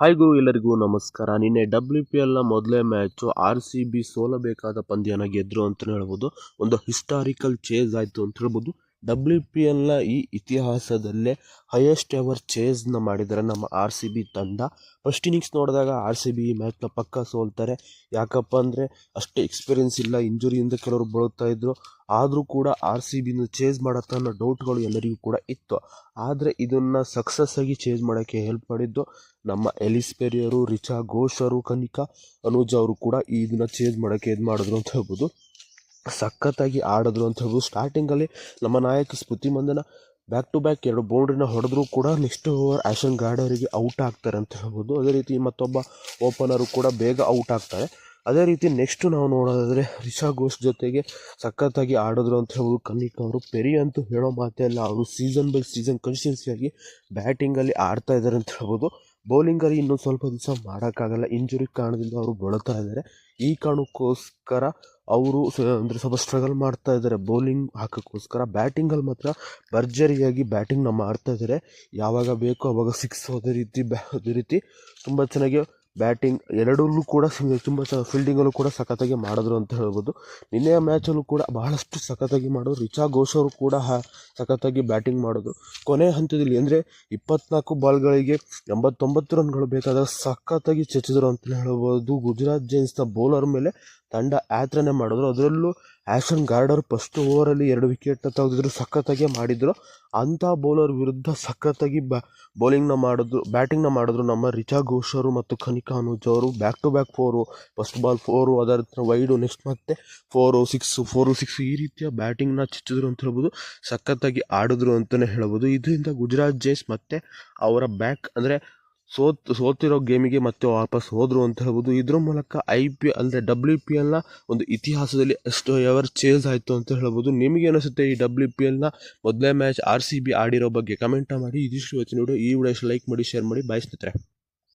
Hi ಗುರು, ಎಲ್ಲರಿಗೂ ನಮಸ್ಕಾರ. ನಿನ್ನೆ ಡಬ್ಲ್ಯೂ ಪಿ ಎಲ್ನ ಮೊದಲೇ ಮ್ಯಾಚು ಆರ್ ಸಿ ಬಿ ಸೋಲಬೇಕಾದ ಪಂದ್ಯನ ಗೆದ್ದರು ಅಂತಲೇ ಹೇಳ್ಬೋದು. ಒಂದು ಹಿಸ್ಟಾರಿಕಲ್ ಚೇಂಜ್ ಆಯಿತು ಅಂತ ಹೇಳ್ಬೋದು. ಡಬ್ಲ್ಯೂ ಪಿ ಎಲ್ನ ಈ ಇತಿಹಾಸದಲ್ಲೇ ಹೈಯೆಸ್ಟ್ ಎವರ್ ಚೇಸ್ನ ಮಾಡಿದರೆ ನಮ್ಮ ಆರ್ ಸಿ ಬಿ ತಂಡ. ಫಸ್ಟ್ ಇನ್ನಿಂಗ್ಸ್ ನೋಡಿದಾಗ ಆರ್ ಸಿ ಬಿ ಈ ಮ್ಯಾಚ್ನ ಪಕ್ಕ ಸೋಲ್ತಾರೆ. ಯಾಕಪ್ಪ ಅಂದರೆ ಅಷ್ಟು ಎಕ್ಸ್ಪೀರಿಯೆನ್ಸ್ ಇಲ್ಲ ಇಂಜುರಿಯಿಂದ ಕೆಲವರು ಬಳುತ್ತಾ ಇದ್ರು. ಆದರೂ ಕೂಡ ಆರ್ ಸಿ ಬಿನ ಚೇಸ್ ಮಾಡತ್ತ ಅನ್ನೋ ಡೌಟ್ಗಳು ಎಲ್ಲರಿಗೂ ಕೂಡ ಇತ್ತು. ಆದರೆ ಇದನ್ನು ಸಕ್ಸಸ್ ಆಗಿ ಚೇಸ್ ಮಾಡೋಕ್ಕೆ ಹೆಲ್ಪ್ ಮಾಡಿದ್ದು ನಮ್ಮ ಎಲಿಸ್ ಪೆರಿಯರು ರಿಚಾ ಘೋಷರು ಕನಿಕಾ, ಅನುಜ್ ಅವರು ಕೂಡ ಇದನ್ನ ಚೇಂಜ್ ಮಾಡೋಕ್ಕೆ ಇದು ಮಾಡಿದ್ರು ಅಂತ ಹೇಳ್ಬೋದು. ಸಖತ್ತಾಗಿ ಆಡಿದ್ರು ಅಂತ ಹೇಳ್ಬೋದು. ಸ್ಟಾರ್ಟಿಂಗಲ್ಲಿ ನಮ್ಮ ನಾಯಕ Smriti Mandhana back to back ಎರಡು ಬೌಂಡ್ರಿನ ಹೊಡೆದ್ರು ಕೂಡ ನೆಕ್ಸ್ಟ್ ಓವರ್ ಆ್ಯಶನ್ ಗಾರ್ಡ್ ಅವರಿಗೆ ಔಟ್ ಆಗ್ತಾರೆ ಅಂತ ಹೇಳ್ಬೋದು. ಅದೇ ರೀತಿ ಮತ್ತೊಬ್ಬ ಓಪನರು ಕೂಡ ಬೇಗ ಔಟ್ ಆಗ್ತಾರೆ. ಅದೇ ರೀತಿ ನೆಕ್ಸ್ಟ್ ನಾವು ನೋಡೋದಾದರೆ ರಿಷಾ ಘೋಷ್ ಜೊತೆಗೆ ಸಖತ್ತಾಗಿ ಆಡಿದ್ರು ಅಂತ ಹೇಳ್ಬೋದು. ಕನಿಕ್ ಅವರು ಪೆರಿ ಅಂತೂ ಹೇಳೋ ಮಾತೇ ಅಲ್ಲ ಅವರು ಸೀಸನ್ ಬೈ ಸೀಸನ್ ಕನ್ಸಿಸ್ಟೆನ್ಸಿಯಾಗಿ ಬ್ಯಾಟಿಂಗಲ್ಲಿ ಆಡ್ತಾ ಇದ್ದಾರೆ ಅಂತ ಹೇಳ್ಬೋದು. ಬೌಲಿಂಗಲ್ಲಿ ಇನ್ನೂ ಸ್ವಲ್ಪ ದಿವಸ ಮಾಡೋಕ್ಕಾಗಲ್ಲ. ಇಂಜುರಿ ಕಾರಣದಿಂದ ಅವರು ಬಳಲ್ತಾ ಇದ್ದಾರೆ. ಈ ಕಾರಣಕ್ಕೋಸ್ಕರ ಅವರು ಅಂದರೆ ಸ್ವಲ್ಪ ಸ್ಟ್ರಗಲ್ ಮಾಡ್ತಾ ಇದ್ದಾರೆ. ಬೌಲಿಂಗ್ ಹಾಕೋಕ್ಕೋಸ್ಕರ ಬ್ಯಾಟಿಂಗಲ್ಲಿ ಮಾತ್ರ ಭರ್ಜರಿಯಾಗಿ ಬ್ಯಾಟಿಂಗ್ನ ಮಾಡ್ತಾ ಇದ್ದಾರೆ. ಯಾವಾಗ ಬೇಕೋ ಅವಾಗ ಸಿಕ್ಸ್ ಅದೇ ರೀತಿ ಬ್ಯಾ ಅದೇ ರೀತಿ ತುಂಬ ಚೆನ್ನಾಗಿ ಬ್ಯಾಟಿಂಗ್ ಎರಡಲ್ಲೂ ಕೂಡ ತುಂಬ ಚ ಫೀಲ್ಡಿಂಗಲ್ಲೂ ಕೂಡ ಸಖತ್ತಾಗಿ ಮಾಡಿದ್ರು ಅಂತ ಹೇಳ್ಬೋದು. ನಿನ್ನೆಯ ಮ್ಯಾಚಲ್ಲೂ ಕೂಡ ಬಹಳಷ್ಟು ಸಖತ್ತಾಗಿ ಮಾಡೋರು ರಿಚಾ ಘೋಷ್ ಅವರು ಕೂಡ ಸಖತ್ತಾಗಿ ಬ್ಯಾಟಿಂಗ್ ಮಾಡೋದು ಕೊನೆ ಹಂತದಲ್ಲಿ ಅಂದರೆ ಇಪ್ಪತ್ನಾಲ್ಕು ಬಾಲ್ಗಳಿಗೆ ಎಂಬತ್ತೊಂಬತ್ತು ರನ್ಗಳು ಬೇಕಾದಾಗ ಸಖತ್ತಾಗಿ ಚಚ್ಚಿದ್ರು ಅಂತಲೇ ಹೇಳ್ಬೋದು. ಗುಜರಾತ್ ಜೈನ್ಸ್ನ ಬೌಲರ್ ಮೇಲೆ ತಂಡ ಯಾತ್ರೆನೇ ಮಾಡಿದ್ರು. ಅದರಲ್ಲೂ ಆ್ಯಶನ್ ಗಾರ್ಡರ್ ಫಸ್ಟ್ ಓವರಲ್ಲಿ ಎರಡು ವಿಕೆಟ್ ತೆಗೆದಿದ್ರು, ಸಖತ್ತಾಗಿ ಮಾಡಿದ್ರು. ಅಂಥ ಬೌಲರ್ ವಿರುದ್ಧ ಸಖತ್ತಾಗಿ ಬ್ಯಾ ಬೌಲಿಂಗ್ನ ಮಾಡಿದ್ರು ಬ್ಯಾಟಿಂಗ್ನ ಮಾಡಿದ್ರು ನಮ್ಮ ರಿಚಾ ಘೋಷರು ಮತ್ತು ಖನಿಕಾ ಅನುಜ್ ಅವರು. Back to back four first ball four ಅದರ ವೈಡು ನೆಕ್ಸ್ಟ್ ಮತ್ತೆ ಫೋರು ಸಿಕ್ಸು ಫೋರು ಸಿಕ್ಸು ಈ ರೀತಿಯ ಬ್ಯಾಟಿಂಗ್ನ ಚಿಚ್ಚಿದ್ರು ಅಂತ ಹೇಳ್ಬೋದು. ಸಖತ್ತಾಗಿ ಆಡಿದ್ರು ಅಂತಲೇ ಹೇಳ್ಬೋದು. ಇದರಿಂದ ಗುಜರಾತ್ ಜೇಸ್ ಮತ್ತು ಅವರ ಬ್ಯಾಕ್ ಅಂದರೆ ಸೋತ್, ಸೋತಿರೋ ಗೇಮಿಗೆ ಮತ್ತೆ ವಾಪಸ್ ಹೋದರು ಅಂತ ಹೇಳ್ಬೋದು. ಇದ್ರ ಮೂಲಕ ಐ ಪಿ ಅಂದರೆ ಡಬ್ಲ್ಯೂ ಪಿ ಎಲ್ನ ಒಂದು ಇತಿಹಾಸದಲ್ಲಿ ಅಷ್ಟು ಎವರ್ ಚೇಂಜ್ ಆಯಿತು ಅಂತ ಹೇಳ್ಬೋದು. ನಿಮಗೆ ಅನಿಸುತ್ತೆ ಈ ಡಬ್ಲ್ಯೂ ಪಿ ಎಲ್ನ ಮೊದಲೇ ಮ್ಯಾಚ್ ಆರ್ ಸಿ ಬಿ ಆಡಿರೋ ಬಗ್ಗೆ ಕಮೆಂಟ್ ಮಾಡಿ. ಇದಿಷ್ಟು ಯೋಚನೆ ನೋಡಿ ಈ ವಿಡಿಯೋ ಲೈಕ್ ಮಾಡಿ ಶೇರ್ ಮಾಡಿ. ಬಾಯ್